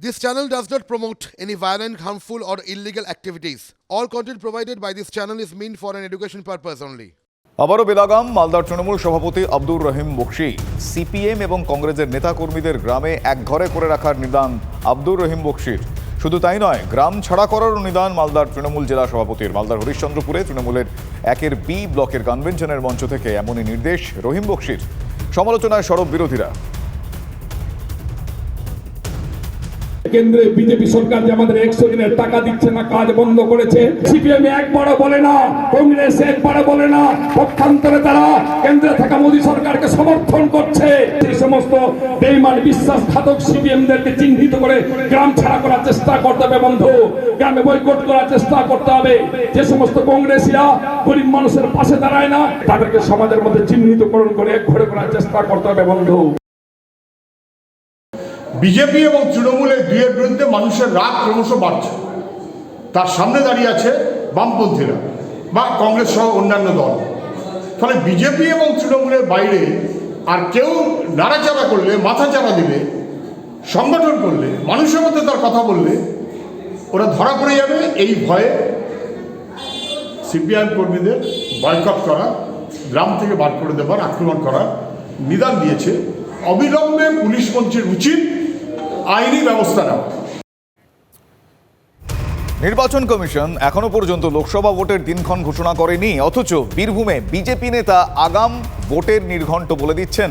This channel does not promote any violent, harmful, or illegal activities. All content provided by this channel is meant for an education purpose only. আবারও বেলাগাম মালদার তৃণমূল সভাপতি Abdur Rahim Bakshi. CPM এবং কংগ্রেসের নেতাকর্মীদের গ্রামে একঘরে করে রাখার নিদান আব্দুর রহিম বক্সির। শুধু তাই নয় গ্রাম ছাড়া করারও নিদান মালদার তৃণমূল জেলা সভাপতির। মালদার হরিশ্চন্দ্রপুরে তৃণমূলের একের বি ব্লকের কনভেনশনের মঞ্চ থেকে এমনই নির্দেশ রহিম বক্সির। সমালোচনায় সরব বিরোধীরা। কেন্দ্রে বিজেপি সরকার যে আমাদের একশো দিনের টাকা দিচ্ছে না, কাজ বন্ধ করেছে, সিপিএম একবারও বলে না, কংগ্রেস একবারও বলে না, পক্ষান্তরে তারা কেন্দ্রে থাকা মোদী সরকারকে সমর্থন করছে। সেই সমস্ত বেইমান, বিশ্বাসঘাতক সিপিএম দেরকে চিহ্নিত করে গ্রাম ছাড়া করার চেষ্টা করতে হবে বন্ধু। গ্রামে বয়কট করার চেষ্টা করতে হবে। যে সমস্ত কংগ্রেসীরা গরিব মানুষের পাশে দাঁড়ায় না, তাদেরকে সমাজের মধ্যে চিহ্নিতকরণ করে এক ঘরে করার চেষ্টা করতে হবে বন্ধু। বিজেপি এবং তৃণমূলের দুইয়ের বিরুদ্ধে মানুষের রাগ ক্রমশ বাড়ছে। তার সামনে দাঁড়িয়ে আছে বামপন্থীরা বা কংগ্রেস সহ অন্যান্য দল। ফলে বিজেপি এবং তৃণমূলের বাইরে আর কেউ নাড়াচাড়া করলে মাথা চাড়া দিলে, সংগঠন করলে, মানুষের মধ্যে তার কথা বললে, ওরা ধরা পড়ে যাবে এই ভয়ে। সিপিআইএম কর্মীদের বয়কট করা, গ্রাম থেকে বার করে দেবার, আক্রমণ করা নিদান দিয়েছে। অবিলম্বে পুলিশ মন্ত্রীর উচিত আইনি ব্যবস্থা নেওয়া নির্বাচন কমিশন এখনও পর্যন্ত লোকসভা ভোটের দিনক্ষণ ঘোষণা করেনি অথচ বীরভূমে বিজেপি নেতা আগাম ভোটের নির্ঘণ্ট বলে দিচ্ছেন।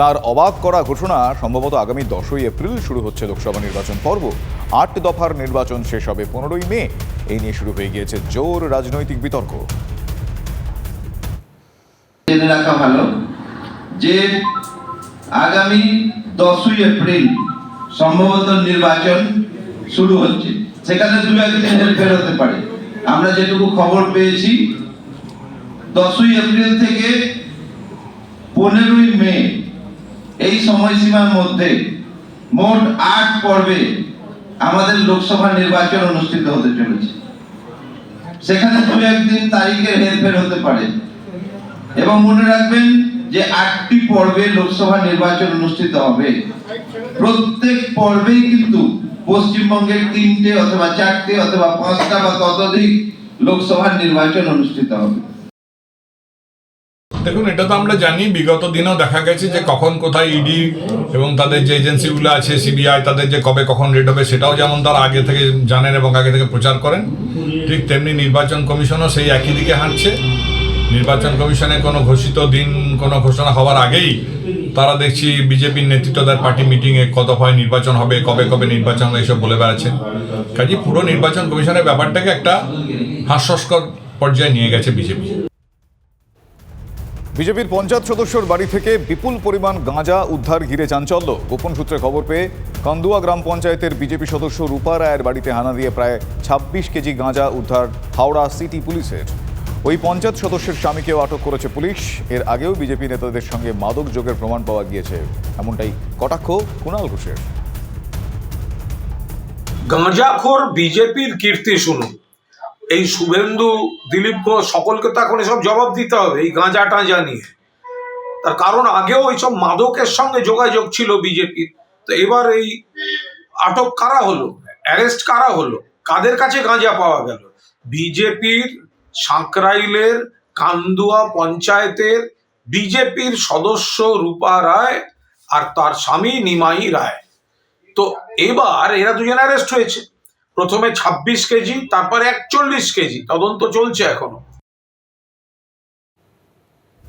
তার অবাক করা ঘোষণা সম্ভবত আগামী দশই এপ্রিল শুরু হচ্ছে লোকসভা নির্বাচন পর্ব। আট দফার নির্বাচন শেষ হবে পনেরোই মে। এই নিয়ে শুরু হয়ে গিয়েছে জোর রাজনৈতিক বিতর্ক। জেনে রাখা ভালো যে আগামী দশই এপ্রিল সম্ভবত নির্বাচন শুরু হচ্ছে। সেখানে দু একদিন হেরফের হতে পারে। আমরা যেটুকু খবর পেয়েছি, দশই এপ্রিল থেকে পনেরোই মে এই সময়সীমার মধ্যে মোট আট পর্বে আমাদের লোকসভা নির্বাচন অনুষ্ঠিত হতে চলেছে। সেখানে দু একদিন তারিখের হেরফের হতে পারে। এবং মনে রাখবেন যে আটটি পর্বে লোকসভা নির্বাচন অনুষ্ঠিত হবে। প্রত্যেক পর্বেই কিন্তু পশ্চিমবঙ্গের তিনটে অথবা চারটে অথবা পাঁচটা বা ততোধিক লোকসভা নির্বাচন অনুষ্ঠিত হবে। দেখুন, এটা তো আমরা জানি, বিগত দিনেও দেখা গেছে যে কখন কোথায় ইডি এবং তাদের যে এজেন্সিগুলো আছে সিবিআই তাদের যে কবে কখন রেড হবে, সেটাও যেমন তারা আগে থেকে জানেন এবং আগে থেকে প্রচার করেন, ঠিক তেমনি নির্বাচন কমিশনও সেই একই দিকে হাঁটছে। নির্বাচন কমিশনে কোনো ঘোষিত দিন, কোনো ঘোষণা হওয়ার আগেই তারা দেখছি বিজেপির নেতৃত্ব তার পার্টি মিটিংয়ে কত হয় নির্বাচন হবে, কবে কবে নির্বাচন হবে এসব বলে বেড়াচ্ছেন কাজে পুরো নির্বাচন কমিশনের ব্যাপারটাকে একটা হাস্যস্কর পর্যায়ে নিয়ে গেছে বিজেপি। বিজেপির পঞ্চায়েত সদস্যর বাড়ি থেকে বিপুল পরিমাণ গাঁজা উদ্ধার ঘিরে চাঞ্চল্য। গোপন সূত্রে খবর পেয়ে কান্দুয়া গ্রাম পঞ্চায়েতের বিজেপি সদস্য রূপা রায়ের বাড়িতে হানা দিয়ে প্রায় ছাব্বিশ কেজি গাঁজা উদ্ধার হাওড়া সিটি পুলিশের। ওই পঞ্চায়েত সদস্যের স্বামীকেও আটক করেছে পুলিশ। এর আগেও বিজেপি নেতাদের সঙ্গে মাদক যোগের প্রমাণ পাওয়া গিয়েছে। এমনটাই কটাক্ষ কুণাল ঘোষের। গাঁজাখোর বিজেপির কীর্তি শুনুন। এই শুভেন্দু, দিলীপ ঘোষ সকলকে তো এখন এসব জবাব দিতে হবে, এই গাঁজা টাঁজা নিয়ে। তার কারণ আগেও এইসব মাদকের সঙ্গে যোগাযোগ ছিল বিজেপির। তো এবার এই আটক কারা হলো? অ্যারেস্ট কারা হলো? কাদের কাছে গাঁজা পাওয়া গেল? বিজেপির সাঁকরাইলের কান্দুয়া পঞ্চায়েতের বিজেপির সদস্য রূপা রায় আর তার স্বামী নিমাই রায়। তো এবার এরা দুজন অ্যারেস্ট হয়েছে। প্রথমে ছাব্বিশ কেজি, তারপরে একচল্লিশ কেজি। তদন্ত চলছে এখনও।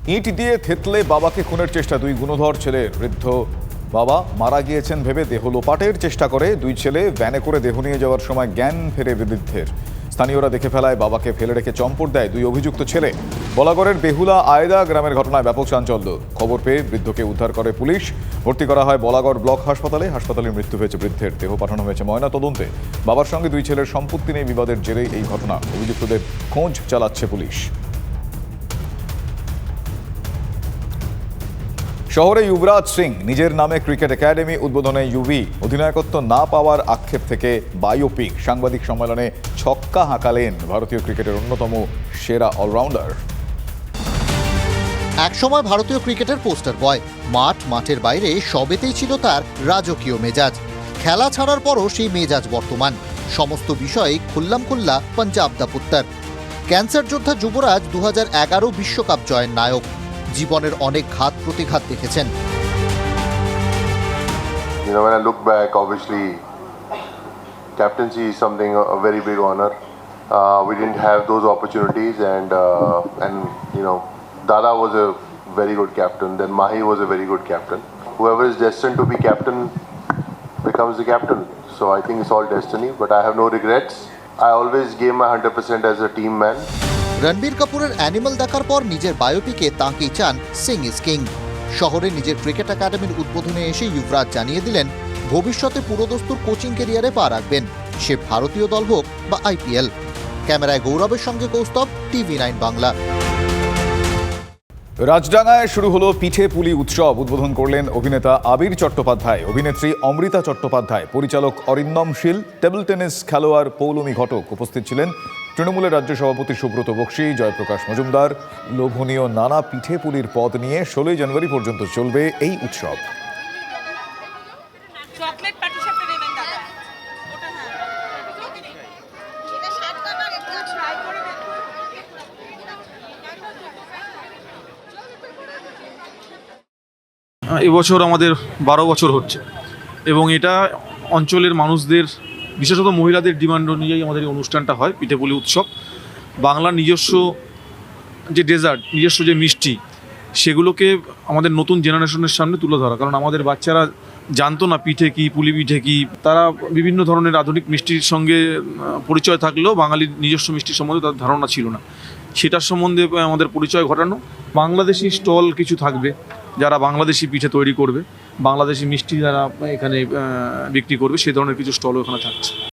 ইট দিয়ে থেতলে বাবাকে খুনের চেষ্টা, দুই গুণধর ছেলে বৃদ্ধ বাবা মারা গিয়েছেন ভেবে দেহ লোপাটের চেষ্টা করে। দুই ছেলে ভ্যানে করে দেহ নিয়ে যাওয়ার সময় জ্ঞান ফেরে বৃদ্ধের স্থানীয়রা দেখে ফেলায় বাবাকে ফেলে রেখে চম্পট দেয় দুই অভিযুক্ত ছেলে। বলাগড়ের বেহুলা আয়দা গ্রামের ঘটনায় ব্যাপক চাঞ্চল্য। খবর পেয়ে বৃদ্ধকে উদ্ধার করে পুলিশ। ভর্তি করা হয় বলাগড় ব্লক হাসপাতালে। হাসপাতালে মৃত্যু হয়েছে বৃদ্ধের। দেহ পাঠানো হয়েছে ময়না তদন্তে। বাবার সঙ্গে দুই ছেলের সম্পত্তি নিয়ে বিবাদের জেরেই এই ঘটনা। অভিযুক্তদের খোঁজ চালাচ্ছে পুলিশ। শহরে যুবরাজ সিং নিজের নামে ক্রিকেট একাডেমি উদ্বোধনে ইউভি অধিনায়কত্ব না পাওয়ার আক্ষেপ থেকে বায়োপিক। সাংবাদিক সম্মেলনে ছক্কা হাঁকালেন ভারতীয় ক্রিকেটের অন্যতম সেরা অলরাউন্ডার। একসময় ভারতীয় ক্রিকেটের পোস্টার বয়, মাঠ মাঠের বাইরে সবেতেই ছিল তার রাজকীয় মেজাজ। খেলা ছাড়ার পরও সেই মেজাজ বর্তমান। সমস্ত বিষয়ে খুল্লাম খুল্লা পাঞ্জাব দাপুত্তার ক্যান্সার যোদ্ধা যুবরাজ দু বিশ্বকাপ জয়ের নায়ক। জীবনের অনেক ঘাত প্রতিঘাত দেখেছেন You know, when I look back, obviously, captaincy is something a, a very big honor. Uh, we didn't have those opportunities, and uh, and you know, Dada was a very good captain. Then Mahi was a very good captain. Whoever is destined to be captain becomes the captain. So I think it's all destiny, but I have no regrets. I always gave my 100% as a team man. Ranbir কাপুরের animal দেখার পর নিজের বায়োপিকে তাঁকেই চান Singh is king. শহরে নিজের cricket একাডেমির উদ্বোধনে এসে যুবরাজ জানিয়ে দিলেন, ভবিষ্যতে পুরোদস্তুর কোচিং কেরিয়ারে পা রাখবেন। সে ভারতীয় দল হোক বা আইপিএল ক্যামেরায় গৌরবের সঙ্গে কৌস্তব, টিভি নাইন বাংলা। রাজডাঙ্গায় শুরু হলো পিঠে পুলি উৎসব। উদ্বোধন করলেন অভিনেতা আবির চট্টোপাধ্যায়, অভিনেত্রী অমৃতা চট্টোপাধ্যায়, পরিচালক অরিন্দম শীল, টেবিল টেনিস খেলোয়াড় পৌলমী ঘটক উপস্থিত ছিলেন। তৃণমূলের রাজ্য সভাপতি সুব্রত বক্সি জয়প্রকাশ মজুমদার লোভনীয় নানা পিঠে পুলির পদ নিয়ে ষোলোই জানুয়ারি পর্যন্ত চলবে এই উৎসব। চকলেট পাটিসাপটা নেবেন দাদা। ওটা হ্যাঁ এটা ষাট টাকার একটু ট্রাই করে দেখুন এবছর আমাদের বারো বছর হচ্ছে এবং এটা অঞ্চলের মানুষদের বিশেষত মহিলাদের ডিমান্ড অনুযায়ী আমাদের এই অনুষ্ঠানটা হয় পিঠেপুলি উৎসব। বাংলার নিজস্ব যে ডেজার্ট নিজস্ব যে মিষ্টি, সেগুলোকে আমাদের নতুন জেনারেশনের সামনে তুলে ধরা। কারণ আমাদের বাচ্চারা জানতো না পিঠে কি, পুলি পিঠে কি। তারা বিভিন্ন ধরনের আধুনিক মিষ্টির সঙ্গে পরিচয় থাকলেও বাঙালির নিজস্ব মিষ্টির সম্বন্ধে তার ধারণা ছিল না। সেটার সম্বন্ধে আমাদের পরিচয় ঘটানো। বাংলাদেশি স্টল কিছু থাকবে। যারা বাংলাদেশি পিঠে তৈরি করবে, বাংলাদেশি মিষ্টি যারা এখানে বিক্রি করবে, সেই ধরনের কিছু স্টলও এখানে থাকছে।